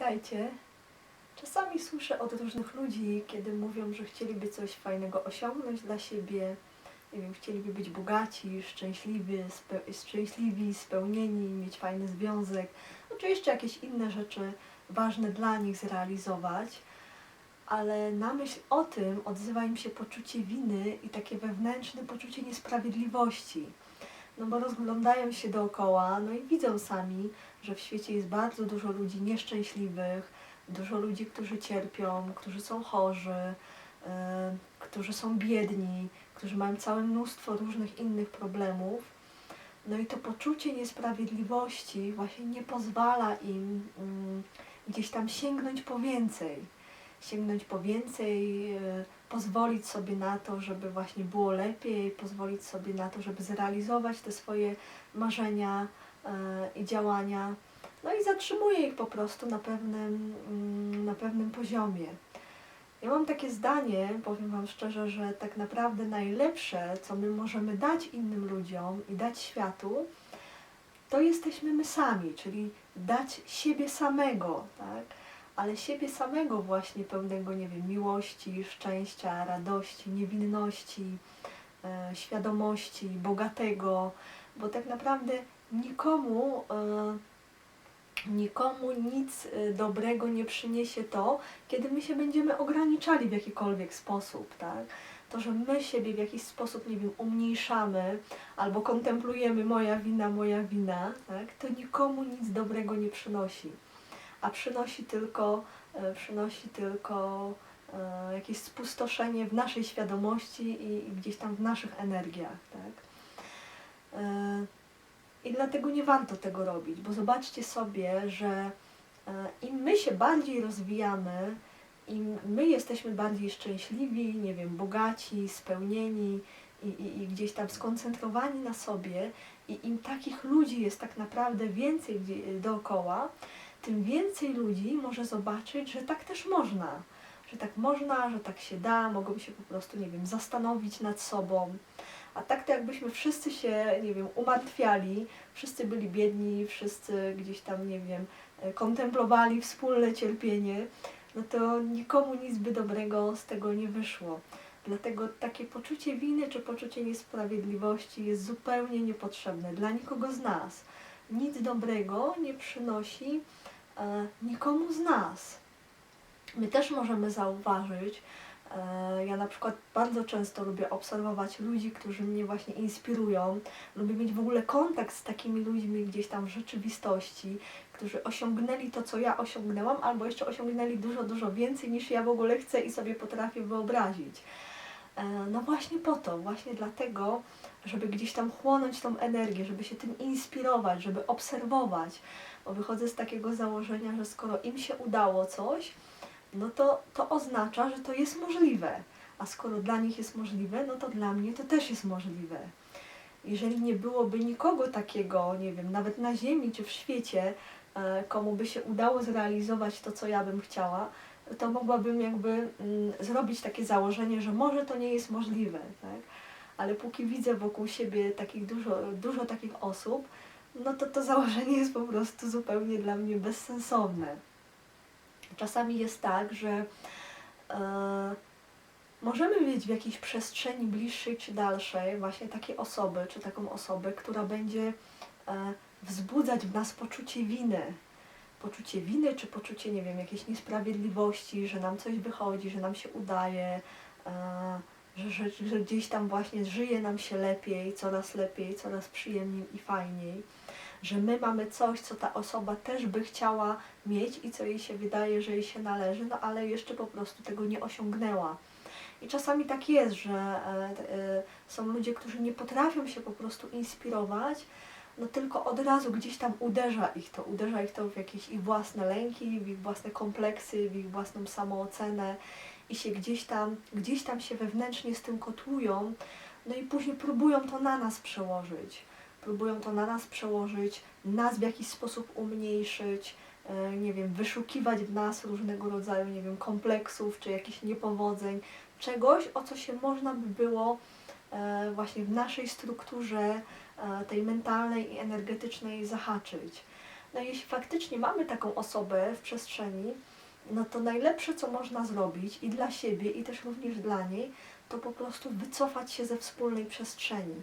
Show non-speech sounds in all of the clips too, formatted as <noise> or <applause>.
Witajcie. Czasami słyszę od różnych ludzi, kiedy mówią, że chcieliby coś fajnego osiągnąć dla siebie, nie wiem, chcieliby być bogaci, szczęśliwi, spe, szczęśliwi, spełnieni, mieć fajny związek, no czy jeszcze jakieś inne rzeczy ważne dla nich zrealizować, ale na myśl o tym odzywa im się poczucie winy i takie wewnętrzne poczucie niesprawiedliwości. No bo rozglądają się dookoła, no i widzą sami, że w świecie jest bardzo dużo ludzi nieszczęśliwych, dużo ludzi, którzy cierpią, którzy są chorzy, e, którzy są biedni, którzy mają całe mnóstwo różnych innych problemów. No i to poczucie niesprawiedliwości właśnie nie pozwala im mm, gdzieś tam sięgnąć po więcej. Sięgnąć po więcej, e, pozwolić sobie na to, żeby właśnie było lepiej, pozwolić sobie na to, żeby zrealizować te swoje marzenia e, i działania. No i zatrzymuje ich po prostu na pewnym, mm, na pewnym poziomie. Ja mam takie zdanie, powiem Wam szczerze, że tak naprawdę najlepsze, co my możemy dać innym ludziom i dać światu, to jesteśmy my sami, czyli dać siebie samego, tak? Ale siebie samego właśnie pełnego, nie wiem, miłości, szczęścia, radości, niewinności, e, świadomości, bogatego, bo tak naprawdę nikomu e, nikomu nic y, dobrego nie przyniesie to, kiedy my się będziemy ograniczali w jakikolwiek sposób, tak? To, że my siebie w jakiś sposób, nie wiem, umniejszamy albo kontemplujemy moja wina, moja wina, tak? To nikomu nic dobrego nie przynosi. A przynosi tylko, e, przynosi tylko e, jakieś spustoszenie w naszej świadomości i, gdzieś tam w naszych energiach, tak? E, i dlatego nie warto tego robić, bo zobaczcie sobie, że im my się bardziej rozwijamy, im my jesteśmy bardziej szczęśliwi, nie wiem, bogaci, spełnieni i, i, i gdzieś tam skoncentrowani na sobie, i im takich ludzi jest tak naprawdę więcej dookoła, tym więcej ludzi może zobaczyć, że tak też można. Że tak można, że tak się da, mogą się po prostu, nie wiem, zastanowić nad sobą, a tak to jakbyśmy wszyscy się, nie wiem, umartwiali, wszyscy byli biedni, wszyscy gdzieś tam, nie wiem, e, kontemplowali wspólne cierpienie, no to nikomu nic by dobrego z tego nie wyszło. Dlatego takie poczucie winy czy poczucie niesprawiedliwości jest zupełnie niepotrzebne dla nikogo z nas. Nic dobrego nie przynosi e, nikomu z nas. My też możemy zauważyć, E, ja na przykład bardzo często lubię obserwować ludzi, którzy mnie właśnie inspirują. Lubię mieć w ogóle kontakt z takimi ludźmi gdzieś tam w rzeczywistości, którzy osiągnęli to, co ja osiągnęłam, albo jeszcze osiągnęli dużo, dużo więcej niż ja w ogóle chcę i sobie potrafię wyobrazić. E, no właśnie po to, właśnie dlatego, żeby gdzieś tam chłonąć tą energię, żeby się tym inspirować, żeby obserwować, bo wychodzę z takiego założenia, że skoro im się udało coś, no to, to oznacza, że to jest możliwe. A skoro dla nich jest możliwe, no to dla mnie to też jest możliwe. Jeżeli nie byłoby nikogo takiego, nie wiem, nawet na Ziemi czy w świecie, e, komu by się udało zrealizować to, co ja bym chciała, to mogłabym jakby mm, zrobić takie założenie, że może to nie jest możliwe, tak? Ale póki widzę wokół siebie takich dużo, dużo takich osób, no to to założenie jest po prostu zupełnie dla mnie bezsensowne. Czasami jest tak, że e, możemy mieć w jakiejś przestrzeni bliższej czy dalszej właśnie takie osoby, czy taką osobę, która będzie e, wzbudzać w nas poczucie winy. Poczucie winy, czy poczucie, nie wiem, jakiejś niesprawiedliwości, że nam coś wychodzi, że nam się udaje, e, że, że, że gdzieś tam właśnie żyje nam się lepiej, coraz lepiej, coraz przyjemniej i fajniej. Że my mamy coś, co ta osoba też by chciała mieć i co jej się wydaje, że jej się należy, no ale jeszcze po prostu tego nie osiągnęła. I czasami tak jest, że e, e, są ludzie, którzy nie potrafią się po prostu inspirować, no tylko od razu gdzieś tam uderza ich to, uderza ich to w jakieś ich własne lęki, w ich własne kompleksy, w ich własną samoocenę i się gdzieś tam, gdzieś tam się wewnętrznie z tym kotłują, no i później próbują to na nas przełożyć próbują to na nas przełożyć, nas w jakiś sposób umniejszyć, e, nie wiem, wyszukiwać w nas różnego rodzaju, nie wiem, kompleksów czy jakichś niepowodzeń, czegoś, o co się można by było e, właśnie w naszej strukturze e, tej mentalnej i energetycznej zahaczyć. No jeśli faktycznie mamy taką osobę w przestrzeni, no to najlepsze, co można zrobić i dla siebie, i też również dla niej, to po prostu wycofać się ze wspólnej przestrzeni.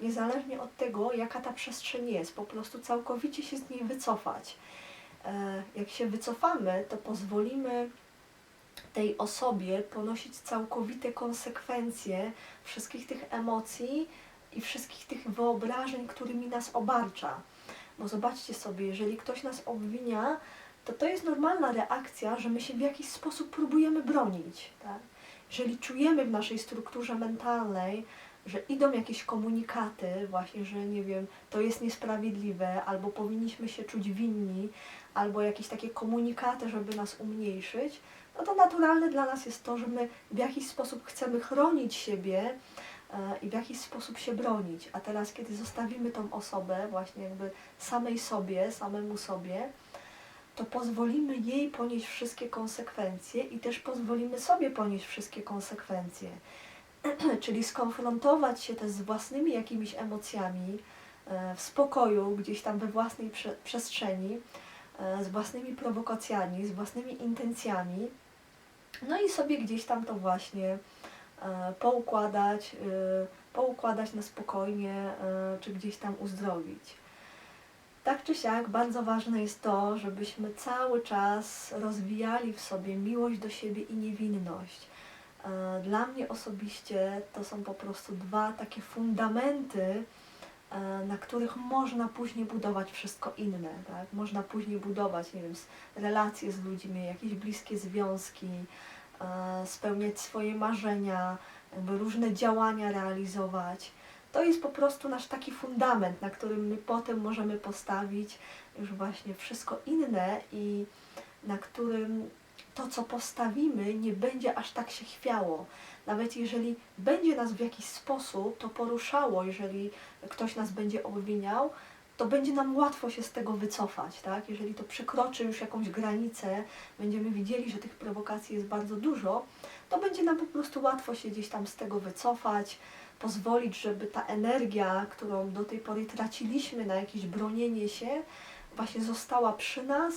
Niezależnie od tego, jaka ta przestrzeń jest, po prostu całkowicie się z niej wycofać. E, Jak się wycofamy, to pozwolimy tej osobie ponosić całkowite konsekwencje wszystkich tych emocji i wszystkich tych wyobrażeń, którymi nas obarcza. Bo zobaczcie sobie, jeżeli ktoś nas obwinia, to to jest normalna reakcja, że my się w jakiś sposób próbujemy bronić. Tak? Jeżeli czujemy w naszej strukturze mentalnej, że idą jakieś komunikaty, właśnie, że nie wiem, to jest niesprawiedliwe, albo powinniśmy się czuć winni, albo jakieś takie komunikaty, żeby nas umniejszyć, no to naturalne dla nas jest to, że my w jakiś sposób chcemy chronić siebie e, i w jakiś sposób się bronić. A teraz, kiedy zostawimy tą osobę właśnie jakby samej sobie, samemu sobie, to pozwolimy jej ponieść wszystkie konsekwencje i też pozwolimy sobie ponieść wszystkie konsekwencje. <clears throat> Czyli skonfrontować się też z własnymi jakimiś emocjami e, w spokoju, gdzieś tam we własnej prze przestrzeni, e, z własnymi prowokacjami, z własnymi intencjami, no i sobie gdzieś tam to właśnie e, poukładać, poukładać na spokojnie, czy gdzieś tam uzdrowić. Tak czy siak, bardzo ważne jest to, żebyśmy cały czas rozwijali w sobie miłość do siebie i niewinność. E, Dla mnie osobiście to są po prostu dwa takie fundamenty, e, na których można później budować wszystko inne. Tak? Można później budować, nie wiem, relacje z ludźmi, jakieś bliskie związki, e, spełniać swoje marzenia, jakby różne działania realizować. To jest po prostu nasz taki fundament, na którym my potem możemy postawić już właśnie wszystko inne i na którym to, co postawimy, nie będzie aż tak się chwiało. Nawet jeżeli będzie nas w jakiś sposób to poruszało, jeżeli ktoś nas będzie obwiniał, to będzie nam łatwo się z tego wycofać, tak? Jeżeli to przekroczy już jakąś granicę, będziemy widzieli, że tych prowokacji jest bardzo dużo, to będzie nam po prostu łatwo się gdzieś tam z tego wycofać, pozwolić, żeby ta energia, którą do tej pory traciliśmy na jakieś bronienie się, właśnie została przy nas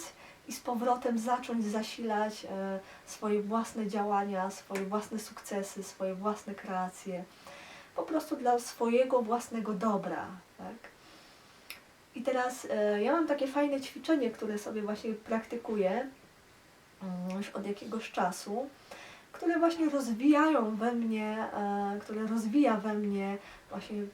i z powrotem zacząć zasilać e, swoje własne działania, swoje własne sukcesy, swoje własne kreacje, po prostu dla swojego własnego dobra, tak? I teraz e, ja mam takie fajne ćwiczenie, które sobie właśnie praktykuję mm, już od jakiegoś czasu, które właśnie rozwijają we mnie, e, które rozwija we mnie właśnie e,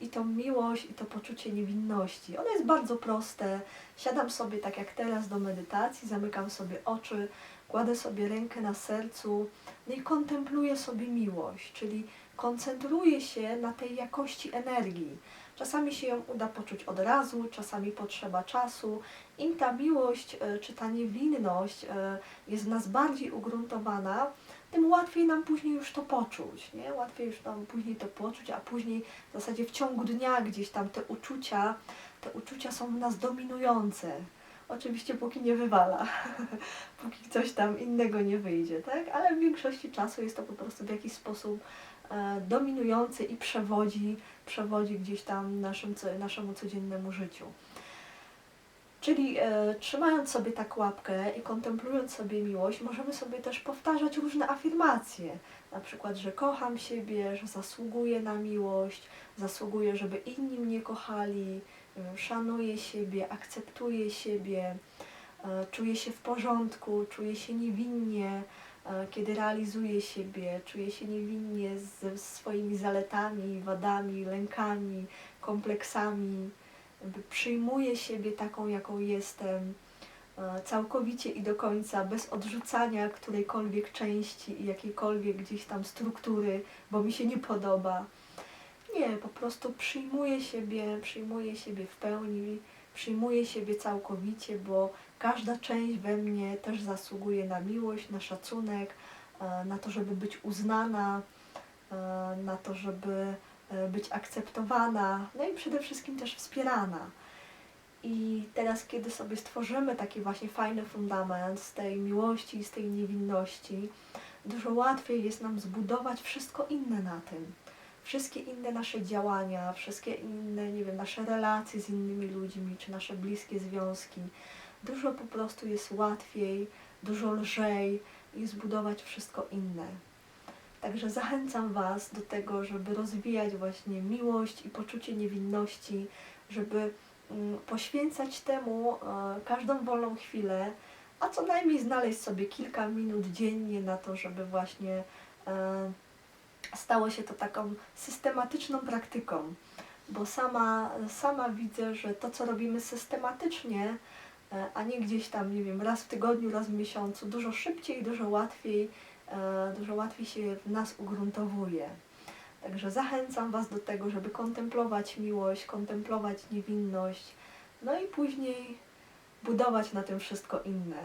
i tą miłość, i to poczucie niewinności. Ono jest bardzo proste. Siadam sobie tak jak teraz do medytacji, zamykam sobie oczy, kładę sobie rękę na sercu no i kontempluję sobie miłość, czyli koncentruję się na tej jakości energii. Czasami się ją uda poczuć od razu, czasami potrzeba czasu. Im ta miłość e, czy ta niewinność jest w nas bardziej ugruntowana, tym łatwiej nam później już to poczuć, nie? Łatwiej już nam później to poczuć, a później w zasadzie w ciągu dnia gdzieś tam te uczucia, te uczucia są w nas dominujące. Oczywiście póki nie wywala, <laughs> póki coś tam innego nie wyjdzie, tak? Ale w większości czasu jest to po prostu w jakiś sposób e, dominujący i przewodzi, przewodzi gdzieś tam naszym, naszemu codziennemu życiu. Czyli e, trzymając sobie tak łapkę i kontemplując sobie miłość, możemy sobie też powtarzać różne afirmacje. Na przykład, że kocham siebie, że zasługuję na miłość, zasługuję, żeby inni mnie kochali, e, szanuję siebie, akceptuję siebie, e, czuję się w porządku, czuję się niewinnie, e, kiedy realizuję siebie, czuję się niewinnie ze swoimi zaletami, wadami, lękami, kompleksami jakby przyjmuję siebie taką, jaką jestem, e, całkowicie i do końca, bez odrzucania którejkolwiek części i jakiejkolwiek gdzieś tam struktury, bo mi się nie podoba. Nie, po prostu przyjmuję siebie, przyjmuję siebie w pełni, przyjmuję siebie całkowicie, bo każda część we mnie też zasługuje na miłość, na szacunek, e, na to, żeby być uznana, e, na to, żeby być akceptowana, no i przede wszystkim też wspierana. I teraz, kiedy sobie stworzymy taki właśnie fajny fundament z tej miłości z tej niewinności, dużo łatwiej jest nam zbudować wszystko inne na tym. wszystkie inne nasze działania, wszystkie inne, nie wiem, nasze relacje z innymi ludźmi, czy nasze bliskie związki, dużo po prostu jest łatwiej, dużo lżej i zbudować wszystko inne. Także zachęcam Was do tego, żeby rozwijać właśnie miłość i poczucie niewinności, żeby mm, poświęcać temu e, każdą wolną chwilę, a co najmniej znaleźć sobie kilka minut dziennie na to, żeby właśnie e, stało się to taką systematyczną praktyką. Bo sama, sama widzę, że to, co robimy systematycznie, e, a nie gdzieś tam, nie wiem, raz w tygodniu, raz w miesiącu, dużo szybciej, dużo łatwiej, dużo łatwiej się w nas ugruntowuje. Także zachęcam Was do tego, żeby kontemplować miłość, kontemplować niewinność, no i później budować na tym wszystko inne.